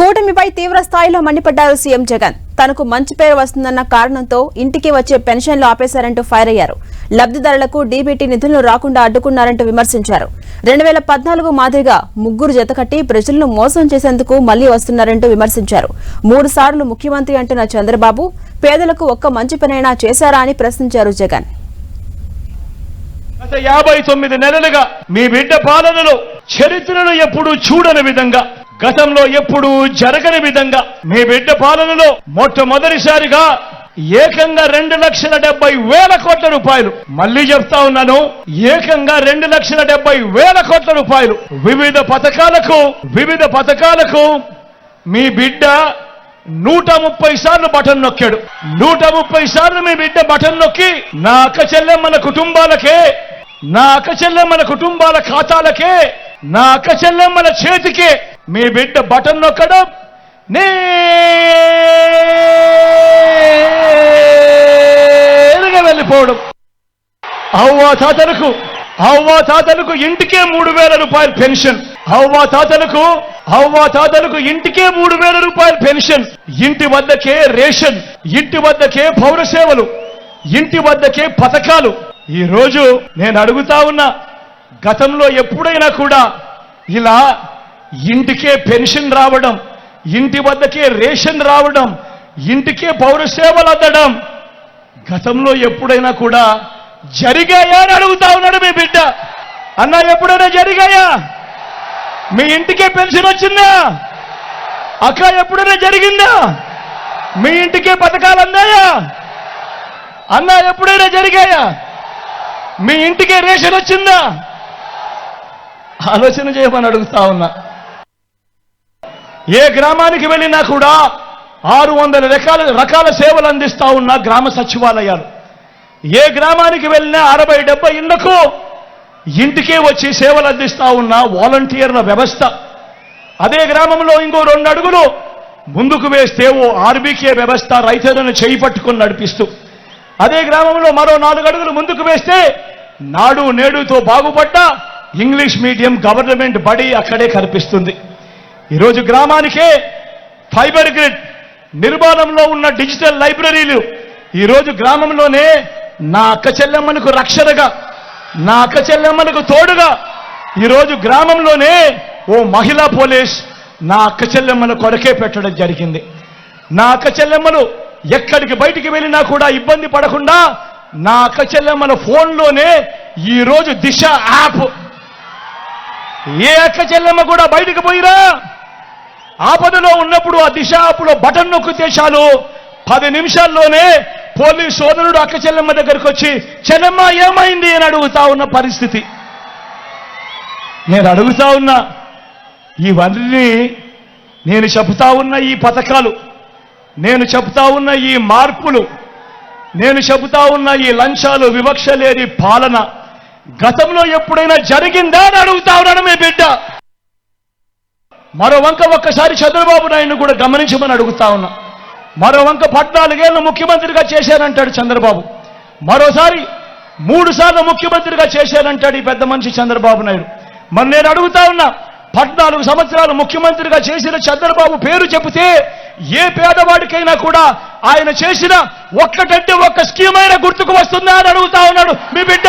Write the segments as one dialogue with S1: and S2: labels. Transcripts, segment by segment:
S1: కూటమిపై తీవ్ర స్థాయిలో మండిపడ్డారు సీఎం జగన్. తనకు మంచి పేరు వస్తుందన్న కారణంతో ఇంటికి వచ్చే పెన్షన్లు ఆపేశారంటూ ఫైర్ అయ్యారు లబ్దిదారులకు డీబీటీ నిధులు రాకుండా అడ్డుకున్నారంటూ విమర్శించారు. రెండు వేల పద్నాలుగు మాదిరిగా ముగ్గురు జతకట్టి ప్రజలను మోసం చేసేందుకు మళ్ళీ వస్తున్నారంటూ విమర్శించారు. మూడు సార్లు ముఖ్యమంత్రి అంటున్న చంద్రబాబు పేదలకు ఒక్క మంచి పనైనా చేశారా అని ప్రశ్నించారు జగన్.
S2: గత యాభై తొమ్మిది నెలలుగా మీ బిడ్డ పాలనలో చరిత్రను ఎప్పుడూ చూడని విధంగా గతంలో ఎప్పుడూ జరగని విధంగా మీ బిడ్డ పాలనలో మొట్టమొదటిసారిగా ఏకంగా రెండు లక్షల డెబ్బై వేల కోట్ల రూపాయలు. మళ్ళీ చెప్తా ఉన్నాను ఏకంగా రెండు లక్షల డెబ్బై వేల కోట్ల రూపాయలు. వివిధ పథకాలకు వివిధ పథకాలకు మీ బిడ్డ నూట ముప్పై సార్లు బటన్ నొక్కాడు. నూట ముప్పై సార్లు మీ బిడ్డ బటన్ నొక్కి నా అక్క చెల్లెమ్మల కుటుంబాలకే నా అక్క చెల్లెమ్మల కుటుంబాల ఖాతాలకే నా అక్క చెల్లెమ్మల చేతికే మీ బిడ్డ బటన్ నొక్కడం. నేరుగా వెళ్ళిపోవడం. అవ్వా తాతలకు అవ్వా తాతలకు ఇంటికే మూడు వేల రూపాయల పెన్షన్. అవ్వా తాతలకు అవ్వా తాతలకు ఇంటికే మూడు వేల రూపాయల పెన్షన్. ఇంటి వద్దకే రేషన్ ఇంటి వద్దకే పౌర సేవలు ఇంటి వద్దకే పథకాలు. ఈరోజు నేను అడుగుతా ఉన్నా గతంలో ఎప్పుడైనా కూడా ఇలా ఇంటికే పెన్షన్ రావడం ఇంటి వద్దకే రేషన్ రావడం ఇంటికే పౌరసేవలు అందడం గతంలో ఎప్పుడైనా కూడా జరిగాయా అని అడుగుతా ఉన్నాడు మీ బిడ్డ. అన్న ఎప్పుడైనా జరిగాయా? మీ ఇంటికే పెన్షన్ వచ్చిందా? అక్క ఎప్పుడైనా జరిగిందా? మీ ఇంటికే పథకాలు అందాయా? అన్న ఎప్పుడైనా జరిగాయా? మీ ఇంటికే రేషన్ వచ్చిందా? ఆలోచన చేయమని అడుగుతా ఉన్నా. ఏ గ్రామానికి వెళ్ళినా కూడా ఆరు వందల రకాల రకాల సేవలు అందిస్తూ ఉన్న గ్రామ సచివాలయాలు. ఏ గ్రామానికి వెళ్ళినా అరవై డెబ్బై ఇళ్ళకు ఇంటికే వచ్చి సేవలు అందిస్తూ ఉన్న వాలంటీర్ల వ్యవస్థ. అదే గ్రామంలో ఇంకో రెండు అడుగులు ముందుకు వేస్తే ఓ ఆర్బీకే వ్యవస్థ రైతులను చేయి పట్టుకుని నడిపిస్తూ. అదే గ్రామంలో మరో నాలుగు అడుగులు ముందుకు వేస్తే నాడు నేడుతో బాగుపడ్డ ఇంగ్లీష్ మీడియం గవర్నమెంట్ బడి అక్కడే కనిపిస్తుంది. ఈరోజు గ్రామానికే ఫైబర్ గ్రిడ్ నిర్మాణంలో ఉన్న డిజిటల్ లైబ్రరీలు ఈరోజు గ్రామంలోనే నా అక్క చెల్లెమ్మలకు రక్షణగా నా అక్క చెల్లెమ్మలకు తోడుగా ఈరోజు గ్రామంలోనే ఓ మహిళా పోలీస్ నా అక్క చెల్లెమ్మల కొరకే పెట్టడం జరిగింది. నా అక్క చెల్లెమ్మలు ఎక్కడికి బయటికి వెళ్ళినా కూడా ఇబ్బంది పడకుండా నా అక్క చెల్లెమ్మల ఫోన్లోనే ఈరోజు దిశ యాప్. ఏ అక్క చెల్లెమ్మ కూడా బయటికి పోయిరా? ఆపదలో ఉన్నప్పుడు ఆ దిశ యాప్లో బటన్ నొక్కితే చాలు పది నిమిషాల్లోనే పోలీస్ సోదరుడు అక్క చెల్లెమ్మ దగ్గరికి వచ్చి చెల్లెమ్మ ఏమైంది? అని అడుగుతా ఉన్న పరిస్థితి. నేను అడుగుతా ఉన్నా ఇవన్నీ నేను చెబుతా ఉన్న ఈ పథకాలు నేను చెబుతా ఉన్న ఈ మార్పులు నేను చెబుతా ఉన్న ఈ లంచాలు వివక్ష లేని పాలన గతంలో ఎప్పుడైనా జరిగిందా? అని అడుగుతా ఉన్నాను మీ బిడ్డ. మరో వంక ఒక్కసారి చంద్రబాబు నాయుడు కూడా గమనించమని అడుగుతా ఉన్నా. మరో వంక పద్నాలుగేళ్ళు ముఖ్యమంత్రిగా చేశానంటాడు చంద్రబాబు. మరోసారి మూడు సార్లు ముఖ్యమంత్రిగా చేశానంటాడు ఈ పెద్ద మనిషి చంద్రబాబు నాయుడు. మరి నేను అడుగుతా ఉన్నా పద్నాలుగు సంవత్సరాలు ముఖ్యమంత్రిగా చేసిన చంద్రబాబు పేరు చెబితే ఏ పేదవాడికైనా కూడా ఆయన చేసిన ఒక్కటంటే ఒక్క స్కీమ్ అయినా గుర్తుకు వస్తుందా అని అడుగుతా ఉన్నాడు. మీ బిడ్డ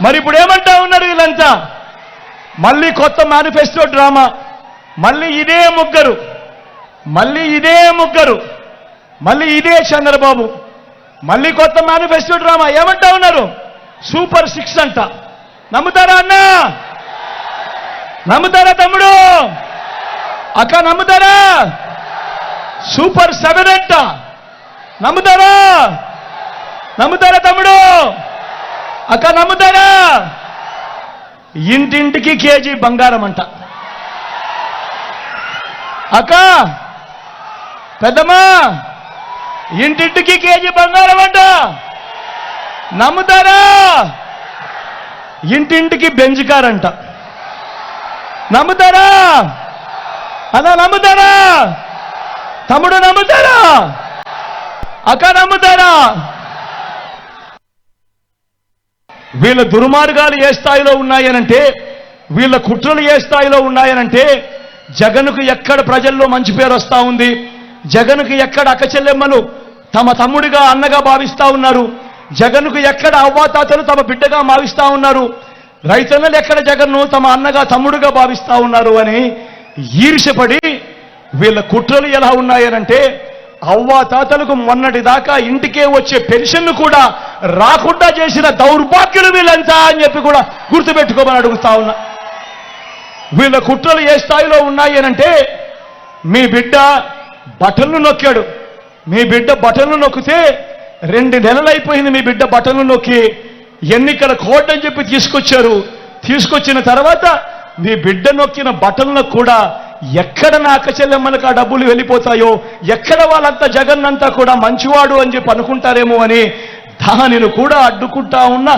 S2: మరి ఇప్పుడు ఏమంటా ఉన్నారు వీళ్ళంతా? మళ్ళీ కొత్త మేనిఫెస్టో డ్రామా మళ్ళీ ఇదే ముగ్గురు. మళ్ళీ ఇదే ముగ్గురు. మళ్ళీ ఇదే చంద్రబాబు. మళ్ళీ కొత్త మేనిఫెస్టో డ్రామా ఏమంటా ఉన్నారు? సూపర్ సిక్స్ అంట. నమ్ముతారా అన్నా? నమ్ముతారా తమ్ముడు? అక్క నమ్ముతారా? సూపర్ సెవెన్ అంట. నమ్ముతారా? నమ్ముతారా తమ్ముడు? అక్క నమ్ముతారా ఇంటింటికి కేజీ బంగారం అంట అక్క పెద్దమ్మా ఇంటింటికి కేజీ బంగారం అంట నమ్ముతారా? ఇంటింటికి బెంజ్ నమ్ముతారా? అలా నమ్ముతారా? తమ్ముడు నమ్ముతారా? అక్క నమ్ముతారా? వీళ్ళ దుర్మార్గాలు ఏ స్థాయిలో ఉన్నాయనంటే వీళ్ళ కుట్రలు ఏ స్థాయిలో ఉన్నాయనంటే జగన్కు ఎక్కడ ప్రజల్లో మంచి పేరు వస్తా ఉంది జగన్కు ఎక్కడ అక్కచెల్లెమ్మలు తమ తమ్ముడిగా అన్నగా భావిస్తా ఉన్నారు జగన్కు ఎక్కడ అవ్వాతాతలు తమ బిడ్డగా భావిస్తా ఉన్నారు రైతన్నలు ఎక్కడ జగన్ను తమ అన్నగా తమ్ముడుగా భావిస్తా ఉన్నారు అని ఈర్షపడి వీళ్ళ కుట్రలు ఎలా ఉన్నాయనంటే అవ్వాతాతలకు మొన్నటిదాకా మొన్నటి దాకా ఇంటికే వచ్చే పెన్షన్ను కూడా రాకుండా చేసిన దౌర్భాగ్యులు వీళ్ళంతా అని చెప్పి కూడా గుర్తుపెట్టుకోమని అడుగుతా ఉన్నా. వీళ్ళ కుట్రలు ఏ స్థాయిలో ఉన్నాయి అనంటే మీ బిడ్డ బటన్లు నొక్కాడు. మీ బిడ్డ బటన్లు నొక్కితే రెండు నెలలు అయిపోయింది మీ బిడ్డ బటన్లు నొక్కి ఎన్నికల కోడ్ అని చెప్పి తీసుకొచ్చారు. తీసుకొచ్చిన తర్వాత మీ బిడ్డ నొక్కిన బటన్లకు కూడా ఎక్కడ నాక చెల్లెమ్మలకు ఆ డబ్బులు వెళ్ళిపోతాయో ఎక్కడ వాళ్ళంతా జగన్ అంతా కూడా మంచివాడు అని చెప్పి అనుకుంటారేమో అని నేను కూడా అడ్డుకుంటా ఉన్న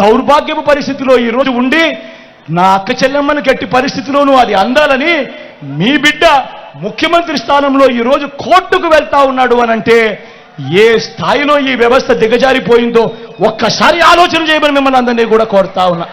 S2: దౌర్భాగ్యపు పరిస్థితిలో ఈరోజు ఉండి నా అక్క చెల్లెమ్మని గట్టి పరిస్థితిలోనూ అది అందాలని మీ బిడ్డ ముఖ్యమంత్రి స్థానంలో ఈరోజు కోర్టుకు వెళ్తా ఉన్నాడు అనంటే ఏ స్థాయిలో ఈ వ్యవస్థ దిగజారిపోయిందో ఒక్కసారి ఆలోచన చేయమని మిమ్మల్ని అందరినీ కూడా కోరుతా ఉన్నా.